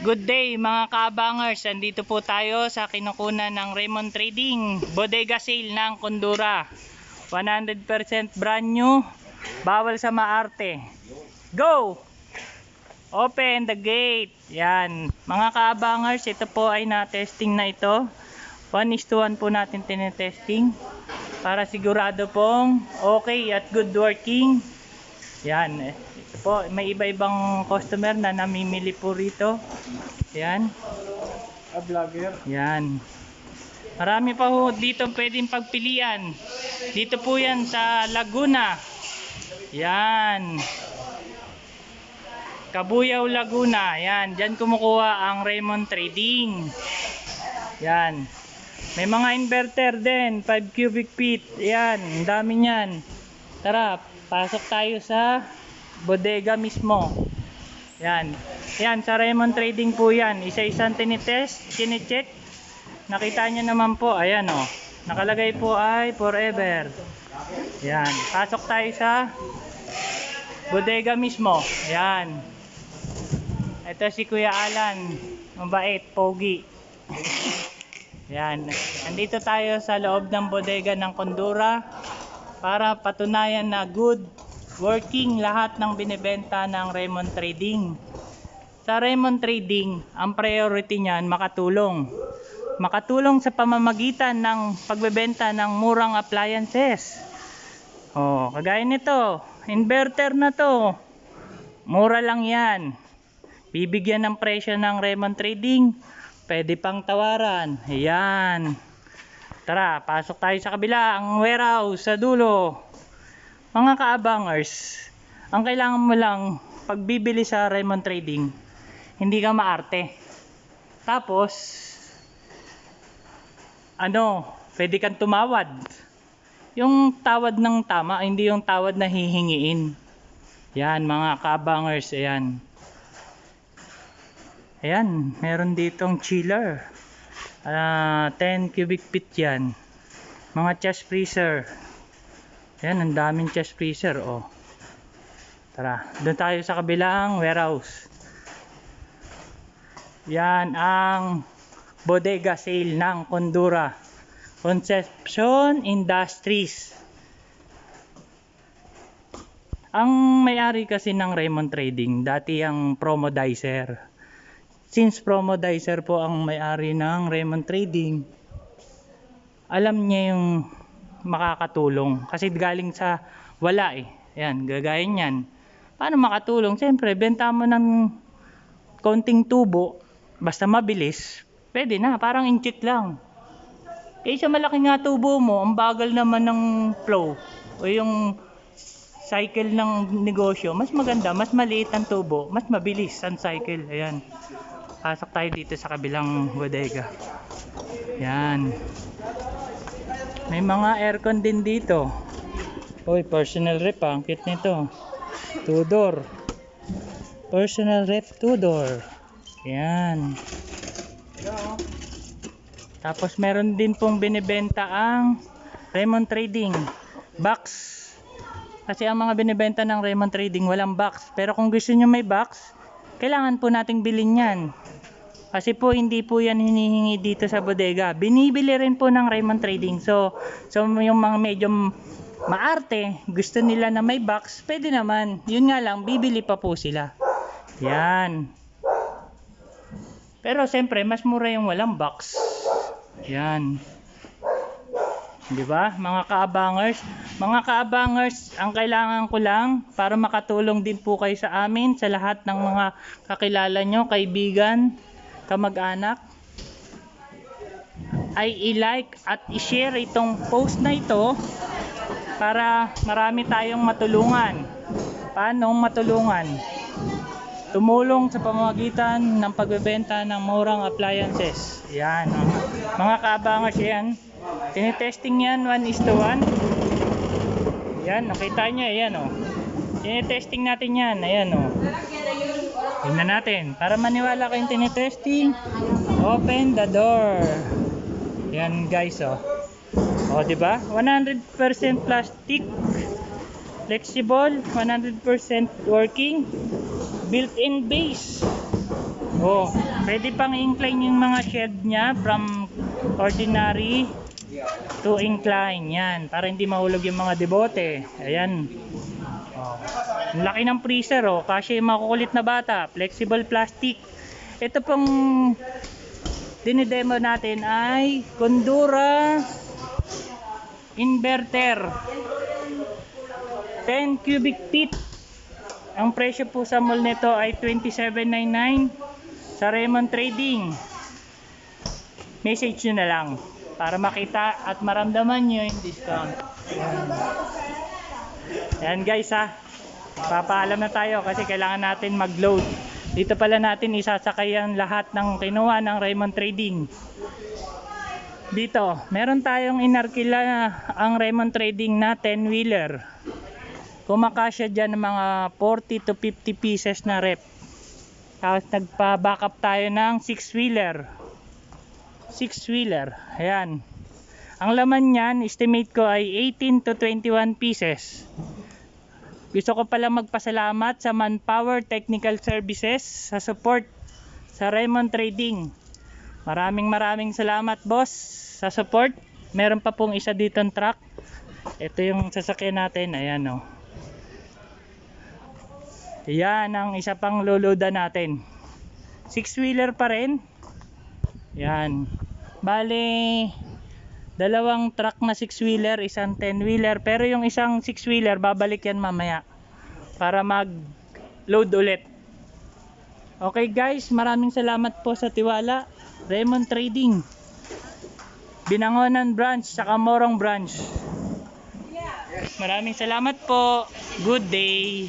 Good day mga kaabangers. Andito po tayo sa kinukunan ng Raymond Trading. Bodega sale ng Kondura. 100% brand new. Bawal sa maarte. Go! Open the gate. Yan. Mga kaabangers, ito po ay na-testing na ito. 1 is to 1 po natin tinetesting. Para sigurado pong okay at good working. Yan. Ito po, may iba-ibang customer na namimili po rito. Yan. A vlogger. Yan. Marami pa ho dito pwedeng pagpilian. Dito po yan sa Laguna. Yan. Kabuyaw, Laguna. Yan. Diyan kumukuha ang Raymond Trading. Yan. May mga inverter din. 5 cubic feet. Yan. Ang dami niyan. Tara, pasok tayo sa bodega mismo. Yan. Yan, sa Raymond Trading po yan. Isa-isang tinitest, tinicheck. Nakita nyo naman po, ayan o. Nakalagay po ay forever. Yan. Pasok tayo sa bodega mismo. Yan. Ito si Kuya Alan. Mabait, pogi. Yan. Andito tayo sa loob ng bodega ng Kondura para patunayan na good working lahat ng binibenta ng Raymond Trading. Sa Raymond Trading, ang priority niyan makatulong. Makatulong sa pamamagitan ng pagbebenta ng murang appliances. Oh, kagaya nito, inverter na to. Mura lang 'yan. Bibigyan ng presyo ng Raymond Trading. Pwede pang tawaran. Ayan. Tara, pasok tayo sa kabila, ang warehouse sa dulo. Mga kaabangers, ang kailangan mo lang pagbibili sa Raymond Trading, hindi ka maarte. Tapos, ano, pwede kang tumawad. Yung tawad ng tama, hindi yung tawad na hihingiin. Yan, mga kaabangers, ayan. Ayan, meron ditong chiller. Ah, 10 cubic feet yan. Mga chest freezer. Ayan, ang daming chest freezer, oh. Tara, doon tayo sa kabilang warehouse. Yan ang bodega sale ng Kondura. Conception Industries. Ang may-ari kasi ng Raymond Trading, dati ang Promodizer. Since Promodizer po ang may-ari ng Raymond Trading, alam niya yung makakatulong. Kasi galing sa wala eh. Ayan, gagaya niyan. Paano makatulong? Siyempre, benta mo ng konting tubo, basta mabilis, pwede na, parang inchik lang. Kaysa malaki nga tubo mo, ang bagal naman ng flow o yung cycle ng negosyo, mas maganda, mas maliit ang tubo, mas mabilis ang cycle. Ayan. Pasok tayo dito sa kabilang bodega. Yan. May mga aircon din dito. Uy, personal rep ah. Ang cute nito. Two door. Personal rep two door. Yan. Tapos meron din pong binibenta ang Raymond Trading box. Kasi ang mga binibenta ng Raymond Trading walang box. Pero kung gusto nyo may box, kailangan po nating bilhin yan. Kasi po hindi po yan hinihingi dito sa bodega. Binibili rin po ng Raymond Trading. So, so yung mga medyo maarte, gusto nila na may box, pwede naman. Yun nga lang, bibili pa po sila. Yan. Pero siyempre, mas mura yung walang box. Yan. Di ba? Mga kaabangers. Mga kaabangers, ang kailangan ko lang para makatulong din po kayo sa amin, sa lahat ng mga kakilala nyo, kaibigan, kamag-anak, ay i-like at i-share itong post na ito para marami tayong matulungan. Paano matulungan? Tumulong sa pamamagitan ng pagbebenta ng murang appliances. Yan. Mga, mga kaabangers yan. Tinitesting yan 1 is to 1. Yan, nakita nyo, ayan o. Oh. Tinitesting natin yan, ayan o. Oh. Tingnan natin, para maniwala kayong tinitesting, open the door. Yan guys o. Oh. O, di ba? 100% plastic, flexible, 100% working, built-in base. Oh, pwede pang incline yung mga shed niya from ordinary to incline. Yan, para hindi mahulog yung mga debote. Ayan. Oh. Laki ng freezer oh, kasi makukulit na bata, flexible plastic. Ito pong dinidemo natin ay Condura inverter. 10 cubic feet. Ang presyo po sa mall nito ay 27.99 sa Raymond Trading. Message nyo na lang para makita at maramdaman nyo yung discount. Yan. Guys ha. Papaalam na tayo kasi kailangan natin mag-load. Dito pala natin isasakay ang lahat ng kinuha ng Raymond Trading. Dito, meron tayong inarkila ang Raymond Trading na 10-wheeler. Kumakasya dyan ng mga 40 to 50 pieces na rep. Tapos nagpa-backup tayo ng 6-wheeler. 6-wheeler. Ayan. Ang laman niyan, estimate ko ay 18 to 21 pieces. Gusto ko pala magpasalamat sa Manpower Technical Services sa support sa Raymond Trading. Maraming maraming salamat boss sa support. Meron pa pong isa dito truck. Ito yung sasakyan natin. Ayan o. Yan ang isa pang luluda natin. Six wheeler pa rin. Yan. Bale, dalawang truck na six wheeler, isang ten wheeler. Pero yung isang six wheeler, babalik yan mamaya. Para mag load ulit. Okay guys, maraming salamat po sa tiwala. Raymond Trading. Binangonan branch, saka Morong branch. Maraming salamat po. Good day.